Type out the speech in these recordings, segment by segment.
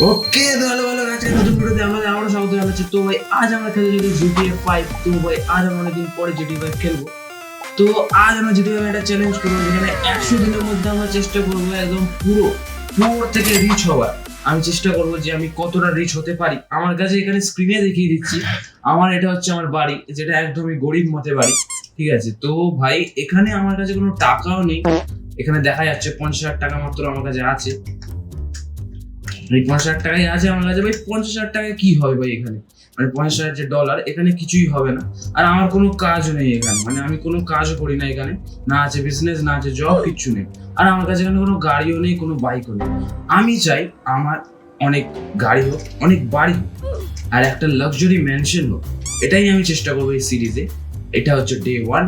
ওকে নতুন ভিডিওতে আমাদের স্বাগত জানাচ্ছি। তো ভাই, আজ আমরা যদি জিটিএ ফাইভ তো ভাই, আজ আমরা অনেকদিন পরে ফাইভ খেলব। তো আজ আমরা ফাইভ একটা চ্যালেঞ্জ করব, যেখানে একশো দিনের মধ্যে আমরা চেষ্টা করব একদম পুরো থেকে রিচ হওয়ার। আমি চেষ্টা করব যে আমি কতটা রিচ হতে পারি। আমার কাছে এখানে স্ক্রিনে দেখিয়ে দিচ্ছি। আমার এটা হচ্ছে আমার বাড়ি, যেটা একদমই গরিব মতে বাড়ি। ঠিক আছে? তো ভাই, এখানে আমার কাছে কোনো টাকাও নেই। এখানে দেখা যাচ্ছে পঞ্চাশ হাজার টাকা মাত্র আমার কাছে আছে। পঞ্চাশ হাজার টাকাই আছে আমার কাছে ভাই। পঞ্চাশ হাজার টাকা কি হবে ভাই এখানে? মানে পঞ্চাশ হাজার যে ডলার এখানে কিছুই হবে না। আর আমার কোনো কাজও নেই এখানে। মানে আমি কোনো কাজও করি না এখানে। না আছে বিজনেস না আছে জব কিচ্ছু নেই। আর আমার কাছে এখানে কোনো গাড়িও নেই, কোনো বাইকও নেই। আমি চাই আমার অনেক গাড়ি হোক, অনেক বাড়ি হোক, আর একটা লাক্সারি ম্যানশন হোক। এটাই আমি চেষ্টা করব এই সিরিজে এটা হচ্ছে ডে ওয়ান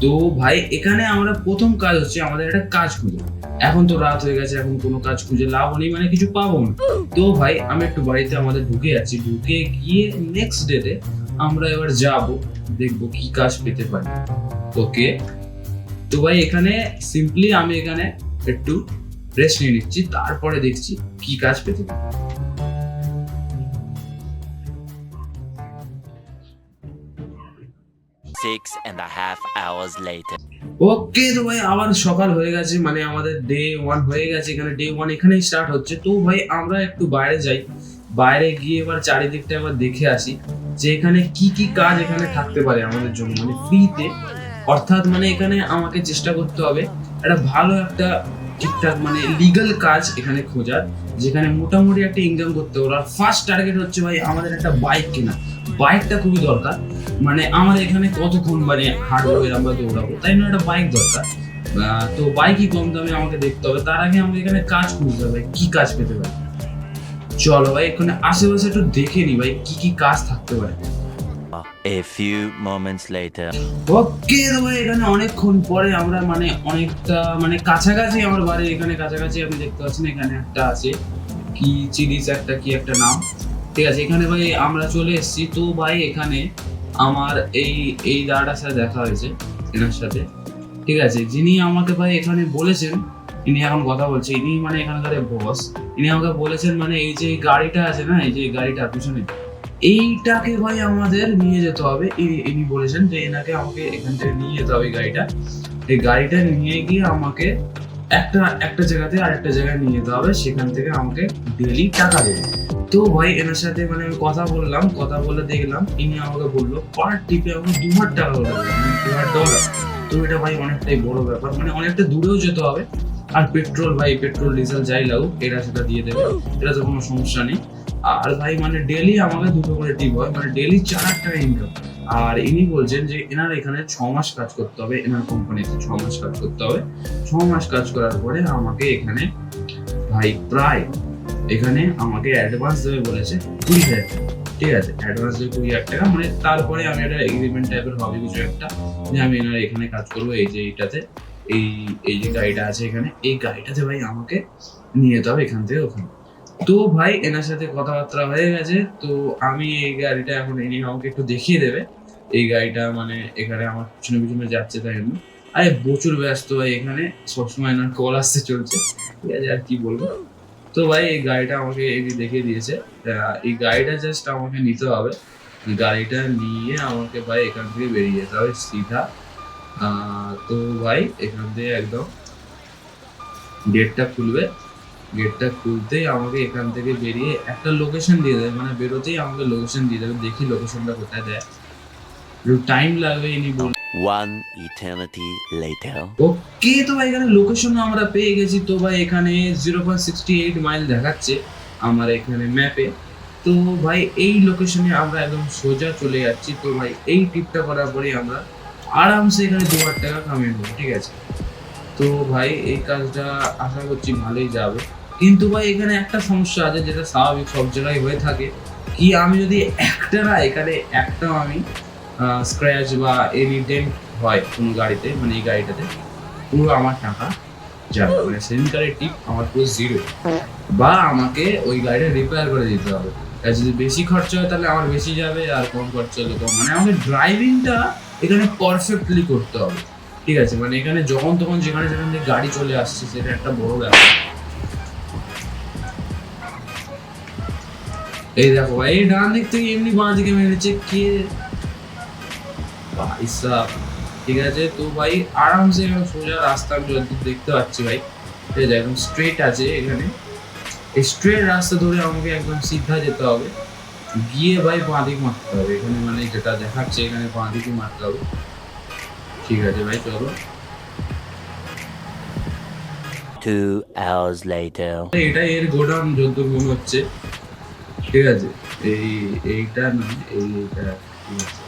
তো ভাই, এখানে আমরা প্রথম কাজ হচ্ছে আমাদের একটা কাজ খুঁজে। এখন তো রাত হয়ে গেছে, এখন কোনো কাজ খুঁজে লাভ নেই মানে কিছু পাবো না। তো ভাই, আমি একটু বাড়িতে আমাদের ঢুকে যাচ্ছি ঢুকে গিয়ে নেক্সট ডেতে আমরা এবার যাব, দেখব কি কাজ পেতে পারি। ওকে তো ভাই, এখানে সিম্পলি আমি এখানে একটু রেস্ট নিয়ে নিচ্ছি, তারপরে দেখছি কি কাজ পেতে পারি। Six and a half hours later. ওকে তো ভাই, আবার সকাল হয়ে গেছে মানে আমাদের ডে ওয়ান হয়ে গেছে, এখানে ডে ওয়ান এখানেই স্টার্ট হচ্ছে। তো ভাই, আমরা একটু বাইরে যাই। বাইরে গিয়ে এবার চারিদিকটা এবার দেখে আসি যে এখানে কি কি কাজ এখানে থাকতে পারে আমাদের জন্য মানে ফ্রিতে অর্থাৎ মানে এখানে আমাকে চেষ্টা করতে হবে একটা ভালো একটা ঠিকঠাক মানে লিগাল কাজ এখানে খোঁজার, যেখানে মোটামুটি একটা ইনকাম করতে পারব আর ফার্স্ট টার্গেট হচ্ছে ভাই, আমাদের একটা বাইক কেনা। বাইকটা খুবই দরকার। মানে আমার এখানে কতক্ষণ মানে হার্ডওয়ার আমরা দৌড়াবো তাই না একটা বাইক দরকার। তো বাইকই কম দামে আমাকে দেখতে হবে তার আগে আমাকে এখানে কাজ খুঁজতে হবে কি কাজ পেতে পারি? চলো ভাই এখানে আশেপাশে একটু দেখে নি ভাই কি কি কাজ থাকতে পারে। A few moments later. ওকে তো ভাই এখানে অনেকক্ষণ পরে আমরা মানে অনেকটা মানে কাছাকাছি আমার বাড়ির এখানে কাছাকাছি আপনি দেখতে পাচ্ছেন এখানে একটা আছে কি চিরিজ একটা কি একটা নাম। ঠিক আছে এখানে ভাই আমরা চলে এসেছি তো ভাই এখানে আমার এই এই দাদাটার সাথে দেখা হয়েছে, এনার সাথে। ঠিক আছে, যিনি আমাকে ভাই এখানে বলেছেন, ইনি এখন কথা বলছে, ইনি মানে এখানকার বস ইনি আমাকে বলেছেন মানে এই যে গাড়িটা আছে না, এই যে গাড়িটা পিছনে, এইটাকে ভাই আমাদের নিয়ে যেতে হবে। ইনি বলেছেন যে এনাকে আমাকে এখান থেকে নিয়ে যেতে হবে গাড়িটা। এই গাড়িটা নিয়ে গিয়ে আমাকে একটা একটা জায়গাতে আরেকটা জায়গায় নিয়ে যেতে হবে, সেখান থেকে আমাকে ডেলি টাকা দেবে। তো ভাই, এনার সাথে মানে আমি কথা বললাম, কথা বলে দেখলাম, ইনি আমাকে বলল পার টিপে আমাকে দু হাজার টাকা করে দু হাজার ডলার তো এটা ভাই অনেকটাই বড় ব্যাপার মানে অনেকটা দূরেও যেতে হবে। আর পেট্রোল ভাই পেট্রোল ডিজেল যাই লাগুক এটা সেটা দিয়ে দেবে এটা তো কোনো সমস্যা নেই। আর ভাই মানে ডেলি আমাকে দুটো করে টিপ হয় মানে ডেলি চার হাজার টাকা ইনকাম আর ইনি বলছেন যে, এনার এখানে ছ মাস কাজ করতে হবে, এনার কোম্পানিতে ছ মাস কাজ করতে হবে। ছ মাস কাজ করার পরে আমাকে এখানে ভাই প্রায় এখানে আমাকে অ্যাডভান্স দেবে বলেছে কুড়ি হাজার টাকা। ঠিক আছে? অ্যাডভান্স দেবে কুড়ি হাজার টাকা মানে তারপরে আমি একটা এগ্রিমেন্ট টাইপের হবে কিছু একটা। যে আমি এনার এখানে কাজ করব, এই যে এইটাতে, এই এই যে গাড়িটা আছে এখানে, এই গাড়িটাতে ভাই আমাকে নিয়ে যেতে হবে এখান থেকে ওখানে। তো ভাই, এনার সাথে কথাবার্তা হয়ে গেছে, তো আমি এই গাড়িটা এখন ইনি আমাকে একটু দেখিয়ে দেবে। এই গাড়িটা মানে এখানে আমার পিছনে পিছনে যাচ্ছে তাই জন্য। আরে প্রচুর ব্যস্ত ভাই এখানে, সবসময় এনার কল আসতে চলছে। ঠিক আছে, আর কি বলব? তো ভাই এই গাড়িটা আমাকে এনি দেখিয়ে দিয়েছে এই গাড়িটা জাস্ট আমাকে নিতে হবে। গাড়িটা নিয়ে আমাকে ভাই এখান থেকে বেরিয়ে যেতে হবে সিধা। তো ভাই এখান থেকে একদম গেটটা খুলবে। গেটটা খুলতেই আমাকে এখান থেকে বেরিয়ে একটা লোকেশন দিয়ে দেবে মানে বেরোতেই আমাকে লোকেশন দিয়ে দেবে, দেখি লোকেশনটা কোথায় দেয়। একটু টাইম লাগবে ইনি বল One eternity later. ওকে তো ভাই এখানে লোকেশন আমরা পেয়ে গেছি তো ভাই এখানে zero point sixty eight mile দেখাচ্ছে আমার এখানে ম্যাপে তো ভাই এই লোকেশনে আমরা একদম সোজা চলে যাচ্ছি তো ভাই এই ট্রিপটা করার পরে আমরা আরামসে এখানে দু হাজার টাকা কামিয়ে নেব ঠিক আছে? তো ভাই এই কাজটা আশা করছি ভালোই যাবে। কিন্তু ভাই এখানে একটা সমস্যা আছে যেটা স্বাভাবিক সব জায়গায় হয়ে থাকে। কি আমি যদি একটা না এখানে একটাও আমি স্ক্র্যাচ বা এনি ডেন্ট হয় কোনো গাড়িতে মানে এই গাড়িটাতে পুরো আমার টাকা যাবে। মানে সেদিনকারের টিপ আমার পুরো জিরো বা আমাকে ওই গাড়িটা রিপেয়ার করে দিতে হবে। আর যদি বেশি খরচা হয় তাহলে আমার বেশি যাবে আর কম খরচা হলে কম। মানে আমাকে ড্রাইভিংটা এখানে পারফেক্টলি করতে হবে। ঠিক আছে? মানে এখানে যখন তখন যেখানে যেখান থেকে গাড়ি চলে আসছে সেটা একটা বড় ব্যাপার। এই দেখো ভাই এই ডান দিক থেকে এমনি বাঁ দিকে মেরেছে কে? ভাই সাব ঠিক আছে? তো ভাই আরামসে সোজা রাস্তা আমি যতদূর দেখতে পাচ্ছি ভাই। ঠিক আছে একদম স্ট্রেট আছে এখানে। এই স্ট্রেট রাস্তা ধরে আমাকে একদম সিধা যেতে হবে। গিয়ে ভাই বাঁ দিক মারতে হবে। এখানে মানে যেটা দেখাচ্ছে এখানে বাঁ দিকে মারতে হবে। ঠিক আছে ভাই চলো। Two hours later. এটা এর গোডাউন যতদূর মনে হচ্ছে। ঠিক আছে? এই এইটা না এই এইটা ঠিক আছে।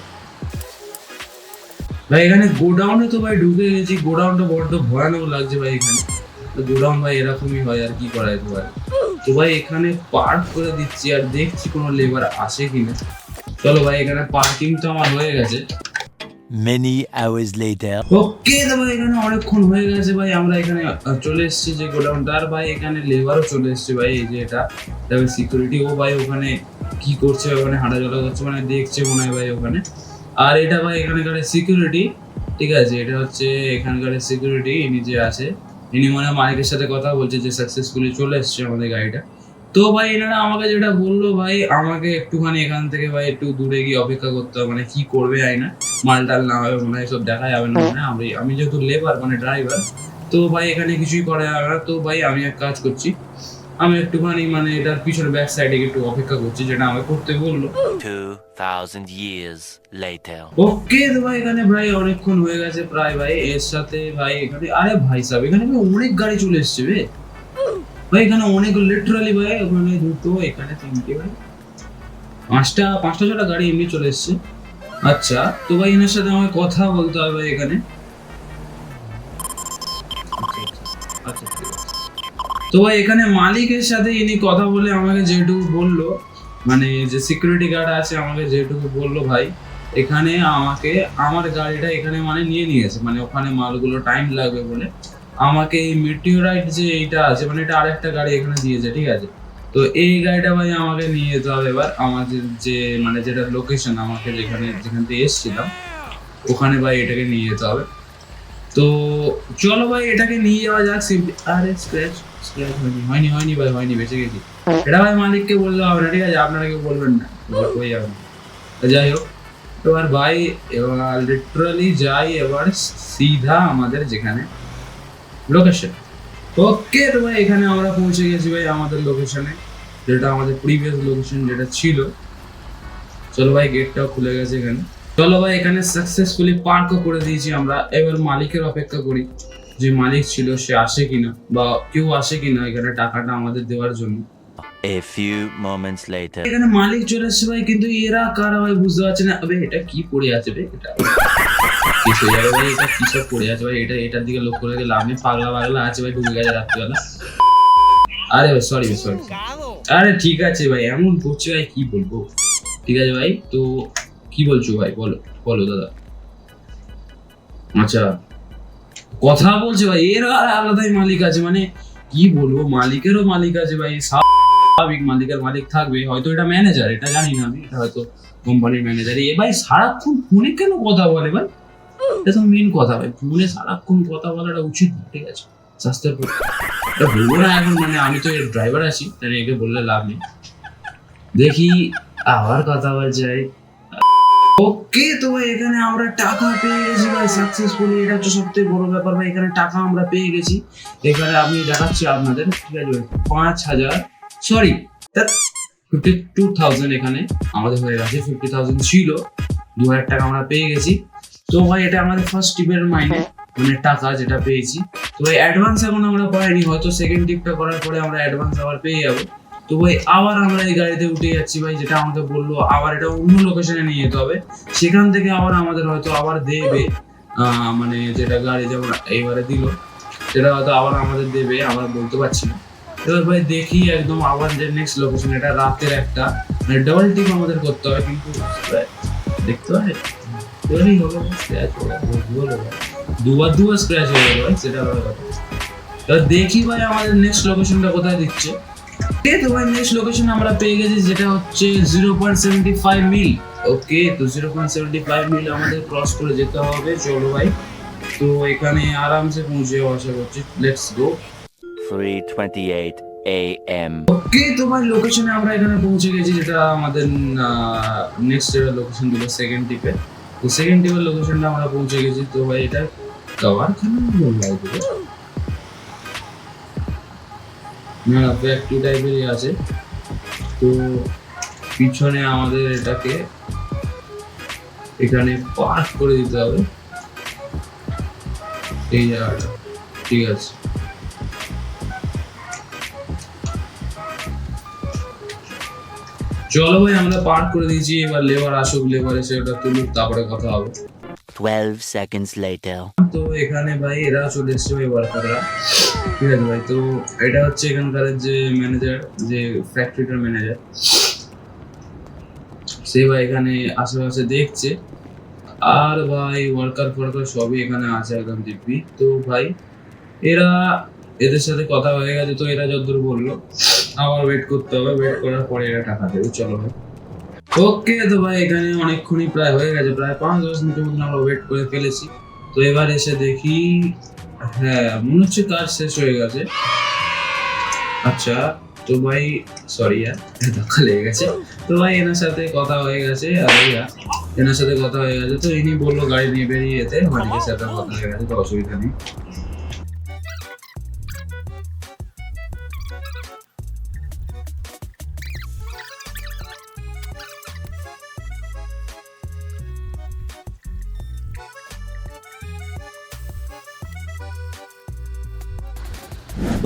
ভাই এখানে গোডাউনে তো ভাই ঢুকে গেছি। গোডাউনটা বড্ড ভয়ানক লাগছে ভাই এখানে। তো গোডাউন ভাই এরকমই হয় আর কি করা যেতে পারে। তো ভাই এখানে পার্ক করে দিচ্ছি আর দেখছি কোনো লেবার আসে কিনা। চলো ভাই এখানে পার্কিং তো আমার হয়ে গেছে। Many hours later. ওকে তো ভাই এখানে অনেকক্ষণ হয়ে গেছে ভাই। আমরা এখানে চলে এসেছি যে গোডাউনটা। আর ভাই এখানে লেবারও চলে এসেছে ভাই এই যে এটা। তারপরে সিকিউরিটি ও ভাই ওখানে কি করছে ওখানে হাঁটা চলা করছে মানে দেখছে মনে হয় ভাই ওখানে। আর এটা ভাই এখানকার সিকিউরিটি ঠিক আছে? এটা হচ্ছে এখানকার সিকিউরিটি ইনি যে আছে, ইনি মানে মালিকের সাথে কথা বলছে যে সাকসেসফুলি চলে এসছে আমাদের গাড়িটা। তো ভাই, এনারা আমাকে যেটা বলল ভাই, আমাকে একটুখানি এখান থেকে ভাই একটু দূরে গিয়ে অপেক্ষা করতে হবে মানে কি করবে আইনা মাল টাল না হবে, মনে হয় সব দেখা যাবে না মানে আমি আমি যেহেতু লেবার মানে ড্রাইভার তো ভাই এখানে কিছুই করা যাবে না। তো ভাই, আমি এক কাজ করছি আমি একটুখানি মানে এটার পিছনে ব্যাক সাইডে একটু অপেক্ষা করছি যেটা আমাকে করতে বলল। Two thousand years later. ওকে তো ভাই এখানে ভাই অনেকক্ষণ হয়ে গেছে প্রায় ভাই এর সাথে ভাই এখানে আরে ভাই সাহেব এখানে ভাই অনেক গাড়ি চলে এসছে বে ভাই এখানে অনেক লিটারালি ভাই ওখানে দুটো এখানে তিনটে ভাই। পাঁচটা পাঁচটা ছটা গাড়ি এমনি চলে এসছে। আচ্ছা তো ভাই এনার সাথে আমাকে কথা বলতে হবে ভাই এখানে। তো ভাই, এখানে মালিকের সাথে ইনি কথা বলে আমাকে যেটুকু বলল মানে যে সিকিউরিটি গার্ড আছে আমাকে যেটুকু বলল ভাই, এখানে আমাকে, আমার গাড়িটা এখানে মানে নিয়ে নিয়েছে মানে ওখানে মালগুলো টাইম লাগবে বলে। আমাকে এই মিটিওরাইট যে এইটা আছে মানে এটা আরেকটা গাড়ি এখানে দিয়েছে, ঠিক আছে? তো এই গাড়িটা ভাই আমাকে নিয়ে যেতে হবে এবার, আমাদের যে মানে যেটা লোকেশন আমাকে যেখানে, যেখান থেকে এসেছিলাম, ওখানে ভাই এটাকে নিয়ে যেতে হবে। তো চলো ভাই, এটাকে নিয়ে যাওয়া যাক আরে স্ক্র্যাচ হয়নি হয়নি হয়নি হয়নি, বেঁচে গেছি। এটা ভাই মালিককে ঠিক আছে? আপনারা বলবেন না যাই হোক এবার ভাই, এবার লিটারালি যাই এবার সিধা আমাদের যেখানে লোকেশন ওকে, তো ভাই, এখানে আমরা পৌঁছে গেছি ভাই, আমাদের লোকেশনে যেটা আমাদের প্রিভিয়াস লোকেশন যেটা ছিল। চলো ভাই গেটটাও খুলে গেছে এখানে। চলো ভাই, এখানে সাকসেসফুলি পার্কও করে দিয়েছি আমরা। এবার মালিকের অপেক্ষা করি। যে মালিক ছিল সে আসে কিনা বা কেউ আসে কিনা এখানে টাকাটা আমাদের দেওয়ার জন্য। A few moments later. এখানে মালিক চলে এসছে ভাই কিন্তু এরা কারা ভাই বুঝতে পারছে না। আবে এটা কি পড়ে আছে ভাই এটা কি যাবে ভাই এটা কি সব পড়ে আছে ভাই? এটা এটার দিকে লক্ষ্য রেখে লাভ নেই পাগলা পাগলা আছে ভাই ঢুকে গেছে রাত্রিবেলা। আরে ভাই সরি সরি আরে ঠিক আছে ভাই এমন করছে ভাই কি বলব? ঠিক আছে ভাই তো কি বলছো ভাই? বলো বলো দাদা। আচ্ছা কথা বলছে ভাই, এর আলাদাই মালিক আছে মানে কি বলব, মালিকেরও মালিক আছে ভাই, স্বাভাবিক মালিকের মালিক থাকবে, হয়তো এটা ম্যানেজার এটা জানি না আমি, এটা হয়তো কোম্পানির ম্যানেজার এ ভাই, সারাক্ষণ ফোনে কেন কথা বলে ভাই? এটা তো মেন কথা ভাই, ফোনে সারাক্ষণ কথা বলাটা উচিত ঠিক আছে? স্বাস্থ্যের এটা বলব না এখন মানে আমি তো এর ড্রাইভার আছি, তাই একে বললে লাভ নেই। দেখি আবার কথা বলছে ওকে, তো এখানে আমরা টাকা পেয়ে গেছি ভাই সাকসেসফুলি এটা হচ্ছে সবথেকে বড় ব্যাপার ভাই, এখানে টাকা আমরা পেয়ে গেছি। এখানে আমি দেখাচ্ছি আপনাদের, ঠিক আছে পাঁচ হাজার সরি ফিফটি টু থাউজেন্ড এখানে আমাদের হয়ে গেছে ফিফটি থাউজেন্ড ছিল। দু হাজার টাকা আমরা পেয়ে গেছি। তো ভাই, এটা আমাদের ফার্স্ট টিপের মাইনে মানে টাকা যেটা পেয়েছি। তো অ্যাডভান্স এখন আমরা পাইনি, হয়তো সেকেন্ড টিপটা করার পরে আমরা অ্যাডভান্স আবার পেয়ে যাব। তো ভাই আবার আমরা এই গাড়িতে উঠে যাচ্ছি ভাই, যেটা আমাকে বলল, আবার এটা অন্য লোকেশনে নিয়ে যেতে হবে। সেখান থেকে আবার আমাদের হয়তো আবার দেবে মানে যেটা গাড়ি যেমন এইবারে দিল, সেটা হয়তো আবার আমাদের দেবে, আমরা বলতে পারছি না। এবার ভাই দেখি একদম আবার যে নেক্সট লোকেশন এটা রাতের একটা মানে ডাবল টিপ আমাদের করতে হবে, কিন্তু দেখতে হবে। দেখি ভাই আমাদের নেক্সট লোকেশনটা কোথায় দিচ্ছে। ওকে তো নেক্সট লোকেশন আমরা পেয়ে গেছি যেটা হচ্ছে zero point seventy five mile okay তো zero point seventy five mile আমাদের ক্রস করে যেতে হবে। চলো ভাই তো এখানে আরামসে পৌঁছে আশা করছি। Let's go 3:28 a.m. ওকে ওকে তো লোকেশনে আমরা এখানে পৌঁছে গেছি যেটা আমাদের নেক্সট যেটা লোকেশন দিল সেকেন্ড টিপে তো সেকেন্ড টিপের লোকেশনটা আমরা পৌঁছে গেছি তো ভাই এটা কারখানা বললাই না ফ্যাক্টরি টাইপেরই আছে। তো পিছনে আমাদের এটাকে এখানে পার্ক করে দিতে হবে। এই জায়গাটা ঠিক আছে। চলো ভাই আমরা পার্ক করে দিয়েছি। এবার লেবার আসুক লেবার এসে ওটা তুলুক তারপরে কথা হবে। 12 seconds later. তো এখানে ভাই এরা চলে এসছে ভাই ওয়ার্কাররা ঠিক আছে ভাই, তো এটা হচ্ছে এখানকার যে ম্যানেজার যে ফ্যাক্টরিটার ম্যানেজার সে ভাই এখানে আশেপাশে দেখছে। আর ভাই ওয়ার্কার ফোয়ার্কার সবই এখানে আছে একদম দিব্যি তো ভাই, এরা এদের সাথে কথা হয়ে গেছে, তো এরা যতদূর বলল, আবার ওয়েট করতে হবে। ওয়েট করার পরে এরা টাকা দেবে, চলো ভাই। ওকে, তো ভাই এখানে অনেকক্ষণই প্রায় হয়ে গেছে, প্রায় পাঁচ দশ মিনিটের মতন আমরা ওয়েট করে ফেলেছি। তো এবার এসে দেখি হ্যাঁ মনে হচ্ছে কাজ শেষ হয়ে গেছে। আচ্ছা তো ভাই সরি ধাক্কা লেগে গেছে। তো ভাই এনার সাথে কথা হয়ে গেছে আর এনার সাথে কথা হয়ে গেছে, তো ইনি বলল গাড়ি নিয়ে বেরিয়ে যেতে। মালিকের সাথে কথা হয়ে গেছে, তো অসুবিধা নেই।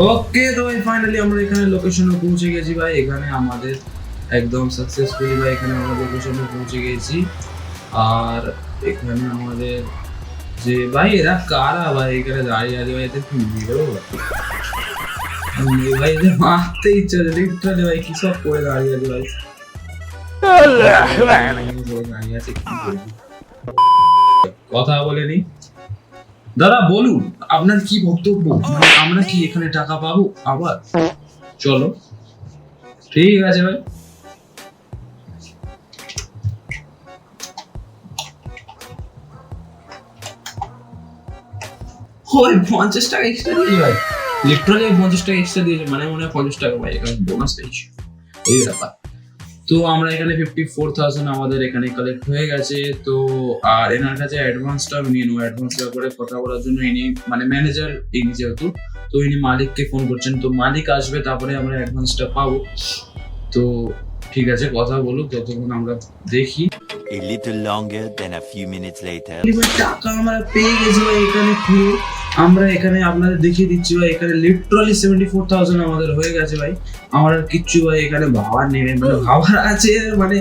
ওকে তো ভাই ফাইনালি আমরা এখানে লোকেশনে পৌঁছে গেছি ভাই। এখানে আমাদের একদম সাকসেসফুলি ভাই এখানে আমরা লোকেশনে পৌঁছে গেছি। আর এখানে আমাদের যে ভাই এরা কারা ভাই? এখানে দাঁড়িয়ে আছে ভাই এদের কি মেরো ভাই এদের মারতে ইচ্ছা আছে লিটারালি ভাই কি সব করে দাঁড়িয়ে আছে ভাই। কথা বলে আছে দাদা বলুন আপনার কি বক্তব্য? মানে আমরা কি এখানে টাকা পাবো? আবার? চলো। ঠিক আছে ভাই। ওই পঞ্চাশ টাকা এক্সট্রা দিয়েছে ভাই। লিটারালি পঞ্চাশ টাকা এক্সট্রা দিয়েছে। মানে মনে হয় পঞ্চাশ টাকা ভাই এখানে বোনাস পেয়েছি। এই ব্যাপার। তো আমরা এখানে ফিফটি ফোর থাউজেন্ড আমাদের এখানে কালেক্ট হয়ে গেছে। তো আর এনার কাছে অ্যাডভান্সটা আমি নিয়ে নেব। অ্যাডভান্স ব্যাপারে কথা বলার জন্য ইনি মানে ম্যানেজার ইনি যেহেতু তো ইনি মালিককে ফোন করছেন। তো মালিক আসবে তারপরে আমরা অ্যাডভান্সটা পাবো। তো ঠিক আছে কথা বলুক ততক্ষণ আমরা দেখি। A little longer than a few minutes later. টাকা আমরা পেয়ে গেছি এখানে। পুরো আমরা এখানে আপনাদের দেখিয়ে দিচ্ছি ভাই, এখানে লিটারালি সেভেন্টি ফোর থাউজেন্ড আমাদের হয়ে গেছে ভাই। আমার আর কিচ্ছু ভাই, এখানে ভাবার নেই মানে ভাবার আছে মানে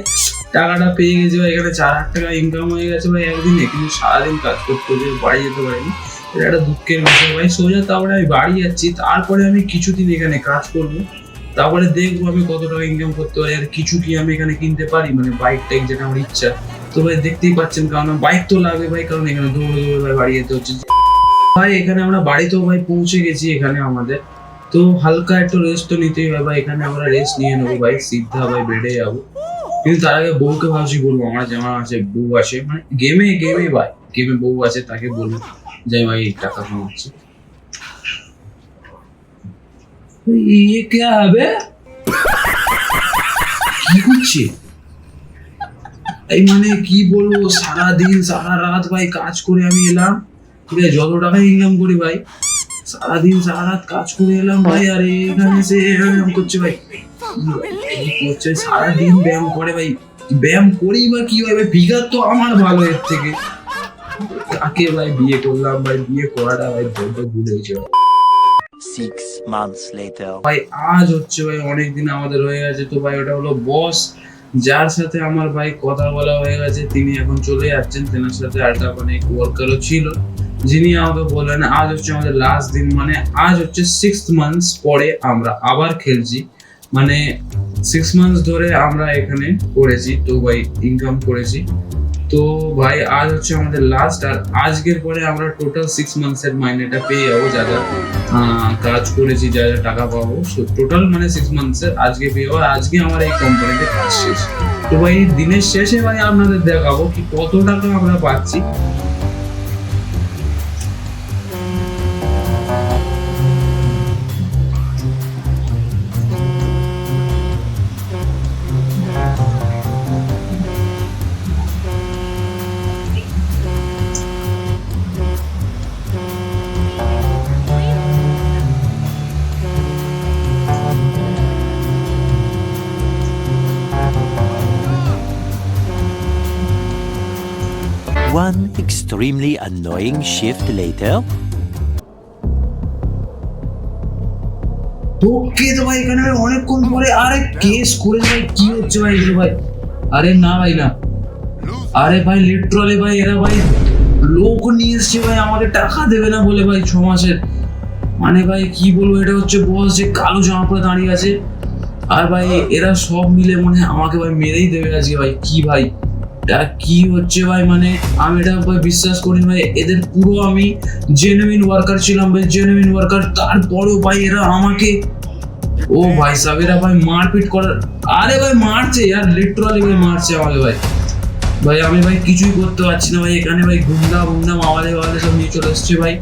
টাকাটা পেয়ে গেছে ভাই, এখানে চার হাজার টাকা ইনকাম হয়ে গেছে ভাই একদিনে, কিন্তু সারাদিন কাজ করতে হচ্ছে, বাড়ি যেতে পারিনি। এটা একটা দুঃখের বিষয় ভাই, সোজা তারপরে আমি বাড়ি যাচ্ছি, তারপরে আমি কিছুদিন এখানে কাজ করব, তারপরে দেখব আমি কত টাকা ইনকাম করতে পারি, আর কিছু কি আমি এখানে কিনতে পারি মানে বাইক টাইক যেটা আমার ইচ্ছা। তো ভাই দেখতেই পাচ্ছেন কারণ বাইক তো লাগবে ভাই, কারণ এখানে দৌড়ে দৌড়ে ভাই বাড়ি যেতে হচ্ছে। ভাই এখানে আমরা বাড়িতেও ভাই পৌঁছে গেছি এখানে আমাদের। তো হালকা একটু রেস্ট তো নিতেই হবে, ভাই। এখানে আমরা রেস্ট নিয়ে নেব, ভাই। সিদ্ধা, ভাই, বেডে যাব। কিন্তু তার আগে বউকে ভাবছি বলব, আমার যেমন আছে, বউ আছে। মানে গেমে গেমে ভাই। গেমে বউ আছে, তাকে বলব। যে ভাই টাকা কামাচ্ছি। ইয়ে কে হবে কি করছে? এই মানে কি বলব সারা দিন সারা রাত, ভাই, কাজ করে আমি এলাম। ঠিক আছে যত টাকা ইনকাম করি ভাই সারাদিন সারা রাত কাজ করে এলাম ভাই আর এখানে এসে ব্যায়াম করছে ভাই। করছে সারাদিন ব্যায়াম করে ভাই। ব্যায়াম করেই বা কি ভাই ফিগার তো আমার ভালো এর থেকে। তাকে ভাই বিয়ে করলাম ভাই বিয়ে করাটা ভাই বড্ড ভুল হয়েছে। ভাই। Six months later. ভাই আজ হচ্ছে ভাই অনেকদিন আমাদের হয়ে গেছে তো ভাই ওটা হলো বস যার সাথে আমার ভাই কথা বলা হয়ে গেছে তিনি এখন চলে যাচ্ছেন তেনার সাথে আরেকটা মানে ওয়ার্কারও ছিল। যিনি আমাকে বললেন, আজ হচ্ছে আমাদের লাস্ট দিন। মানে আজ হচ্ছে সিক্স মান্থস পরে আমরা আবার খেলছি। মানে সিক্স মান্থস ধরে আমরা এখানে করেছি, তো ভাই ইনকাম করেছি। তো ভাই, আজ হচ্ছে আমাদের লাস্ট আর আজকের পরে আমরা টোটাল সিক্স মান্থসের মাইনেটা পেয়ে যাব, যা যা কাজ করেছি, যা যা টাকা পাবো। সো টোটাল মানে সিক্স মান্থসের আজকে পেয়ে যাব, আর আজকে আমার এই কোম্পানিতে কাজ শেষ। তো ভাই, দিনের শেষে ভাই আপনাদের দেখাবো কি কত টাকা আমরা পাচ্ছি। One extremely annoying shift later. ওকে তো ভাই এখানে? অনেকক্ষণ পরে আরে কেস করে ভাই কি হচ্ছে ভাই এগুলো ভাই? আরে না ভাই, না। আরে ভাই লিটারালি ভাই, এরা ভাই লোক নিয়ে এসছে ভাই, আমাকে টাকা দেবে না বলে ভাই ছ মাসের। মানে ভাই, কি বলব, এটা হচ্ছে বস যে কালো জামা পরে দাঁড়িয়ে আছে। আর ভাই, এরা সব মিলে মনে হয় আমাকে ভাই মেরেই দেবে আজকে ভাই, কি ভাই? এটা কি হচ্ছে ভাই? মানে আমি এটা বিশ্বাস করি ভাই এদের পুরো আমি জেনুইন ওয়ার্কার ছিলাম ভাই জেনুইন ওয়ার্কার তারপরেও ভাই এরা আমাকে ও ভাই সাহেব এরা ভাই মারপিট করার আরে ভাই মারছে আর লিটারালি ভাই মারছে আমাকে ভাই। ভাই আমি ভাই কিছুই করতে পারছি না ভাই এখানে ভাই গুন্ডা গুন্ডা মাওয়ালে মাওয়ালে সব নিয়ে চলে এসছে ভাই।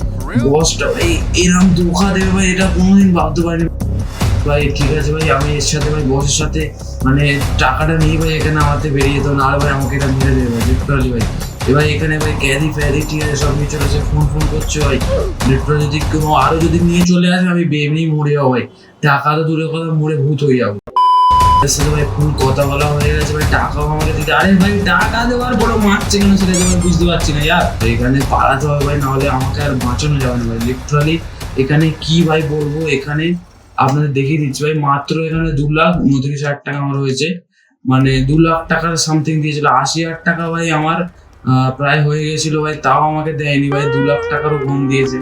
বসটা ভাই এরকম ধোকা দেবে ভাই এটা কোনোদিন ভাবতে পারিনি। ভাই, ঠিক আছে ভাই, আমি এর সাথে ভাই বসের সাথে মানে টাকাটা নিয়ে ভাই এখানে আমাদের বেরিয়ে যেত না আর ভাই আমাকে এটা মেরে দেবে ভাই। লিটারালি ভাই এবার এখানে ভাই ক্যারি ফ্যারি ঠিক আছে সব নিয়ে চলেছে ফোন ফোন করছে ভাই। লিটারালি যদি কেউ আরও যদি নিয়ে চলে আসে, আমি এমনি মরে যাব ভাই। টাকা তো দূরে কথা, মরে ভূত হয়ে যাব। সাথে ভাই ফুল কথা বলা হয়ে গেছে ভাই, টাকাও আমাকে দিতে আরে ভাই, টাকা দেওয়ার বড় মারছে কেন সেটা ভাই বুঝতে পারছি না ইয়ার। এখানে পালাতে হবে ভাই, নাহলে আমাকে আর বাঁচানো যাবে না ভাই লিটারালি এখানে কি ভাই বলব, এখানে আপনাদের দেখিয়ে দিচ্ছি ভাই মাত্র এখানে দু লাখ উনত্রিশ হাজার টাকা আমার হয়েছে মানে দু লাখ টাকার সামথিং দিয়েছিল আশি হাজার টাকা ভাই আমার আহ, প্রায় হয়ে গেছিল ভাই তাও আমাকে দেয়নি ভাই দু লাখ টাকারও কম দিয়েছে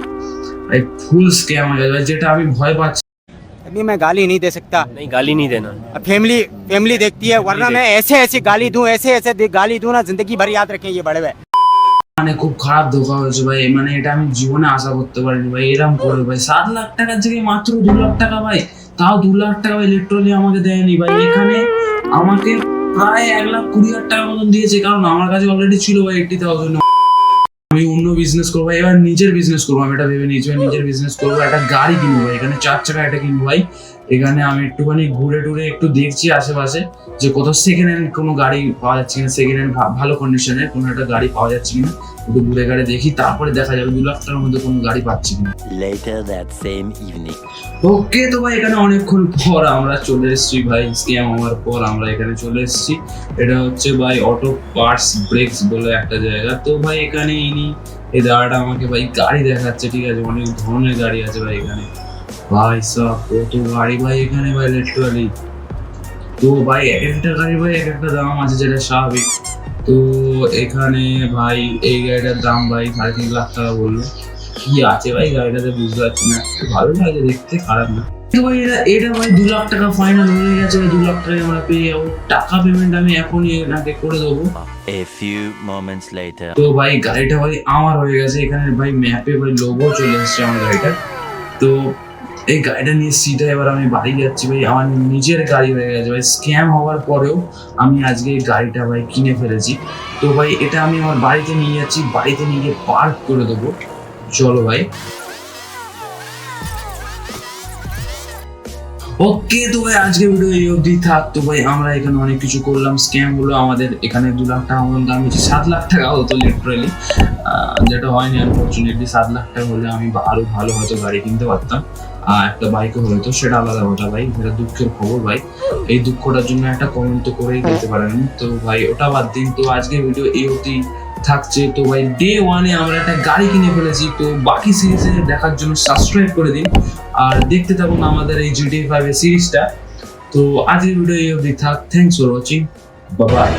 ভাই ফুল স্ক্যাম হয়ে গেছে ভাই যেটা আমি ভয় পাচ্ছি अभी मैं गाली नहीं दे सकता नहीं गाली नहीं देना अब फैमिली फैमिली देखती है वरना मैं ऐसे ऐसे गाली दूं ऐसे ऐसे दे- गाली दूं ना जिंदगी भर याद रखें ये बड़े भाई মানে খুব খারাপ ধোকা হয়েছে ভাই। মানে এটা আমি জীবনে আশা করতে পারিনি ভাই, এরম করে ভাই। সাত লাখ টাকার জায়গায় মাত্র দু লাখ টাকা ভাই। তাও দু লাখ টাকা ভাই লিটারালি আমাকে দেয়নি ভাই। এখানে আমাকে প্রায় এক লাখ কুড়ি হাজার টাকার মতন দিয়েছে। কারণ আমার কাছে অলরেডি ছিল ভাই এইটটি থাউজেন্ড আমি অন্য বিজনেস করব, এবার নিজের বিজনেস করব, আমি এটা ভেবে নিয়েছি নিজের বিজনেস করব, একটা গাড়ি কিনবো এখানে চার চাকা একটা কিনবো ভাই। এখানে আমি একটুখানি ঘুরে টুরে একটু দেখছি আশেপাশে যে কোথাও সেকেন্ড হ্যান্ড কোনো গাড়ি পাওয়া যাচ্ছে কিনা সেকেন্ড হ্যান্ড ভালো কন্ডিশনের কোনো একটা গাড়ি পাওয়া যাচ্ছে কিনা একটু ঘুরে গাড়ি দেখি তারপরে দেখা যাবে দু লাখ টাকার মধ্যে কোনো গাড়ি পাচ্ছি কিনা। Later that same evening. ওকে তো ভাই এখানে অনেকক্ষণ পর আমরা চলে এসেছি ভাই স্ক্যাম হওয়ার পর আমরা এখানে চলে এসেছি। এটা হচ্ছে ভাই অটো পার্টস ব্রেকস বলে একটা জায়গা। তো ভাই এখানে ইনি এই দাদাটা আমাকে ভাই গাড়ি দেখাচ্ছে ঠিক আছে? অনেক ধরনের গাড়ি আছে ভাই এখানে। ভাই সব কত গাড়ি ভাই এখানে ভাই লিটারালি তো ভাই এক একটা গাড়ি ভাই এক একটা দাম আছে যেটা স্বাভাবিক। তো এখানে ভাই এই গাড়িটার দাম ভাই সাড়ে তিন লাখ টাকা বলল। কি আছে ভাই গাড়িটাতে বুঝতে পারছি না। ভালো লাগে দেখতে খারাপ না। ভাই এটা এটা ভাই দু লাখ টাকা ফাইনাল হয়ে গেছে ভাই দু লাখ টাকা আমরা পেয়ে যাব। টাকা পেমেন্ট আমি এখনই এনাকে করে দেবো। A few moments later. তো ভাই গাড়িটা ভাই আমার হয়ে গেছে। এখানে ভাই ম্যাপে ভাই লোগো চলে এসেছে আমার গাড়িটা তো এই গাড়িটা নিয়ে সিধা এবার আমি বাড়ি যাচ্ছি ভাই। আমার নিজের গাড়ি হয়ে গেছে ভাই। স্ক্যাম হওয়ার পরেও আমি আজকে এই গাড়িটা ভাই কিনে ফেলেছি। তো ভাই, এটা আমি আমার বাড়িতে নিয়ে যাচ্ছি। বাড়িতে নিয়ে গিয়ে পার্ক করে দেবো। চলো ভাই। ওকে তো ভাই, আজকে ভিডিও এই অবধি থাক। তো ভাই, আমরা এখানে অনেক কিছু করলাম। স্ক্যাম হলো আমাদের এখানে দু লাখ টাকা মতন দাম হচ্ছে সাত লাখ টাকা হতো লিটারালি যেটা হয়নি আনফর্চুনেটলি সাত লাখ টাকা হলে আমি বা- আরও ভালো হয়তো গাড়ি কিনতে পারতাম। একটা বাইকও হয়তো সেটা আলাদা কথা ভাই এটা দুঃখের খবর ভাই। এই দুঃখটার জন্য একটা কমেন্ট তো করেই দিতে পারেন। তো ভাই ওটা বাদ দিন। তো আজকে ভিডিও এই অবধি থাকছে। তো ভাই ডে ওয়ানে আমরা একটা গাড়ি কিনে ফেলেছি। তো বাকি সিরিজে দেখার জন্য সাবস্ক্রাইব করে দিন। আর দেখতে থাকুন আমাদের এই জিটি ফাইভ সিরিজটা তো আজকের ভিডিও এই অবধি থাক। Thanks for watching by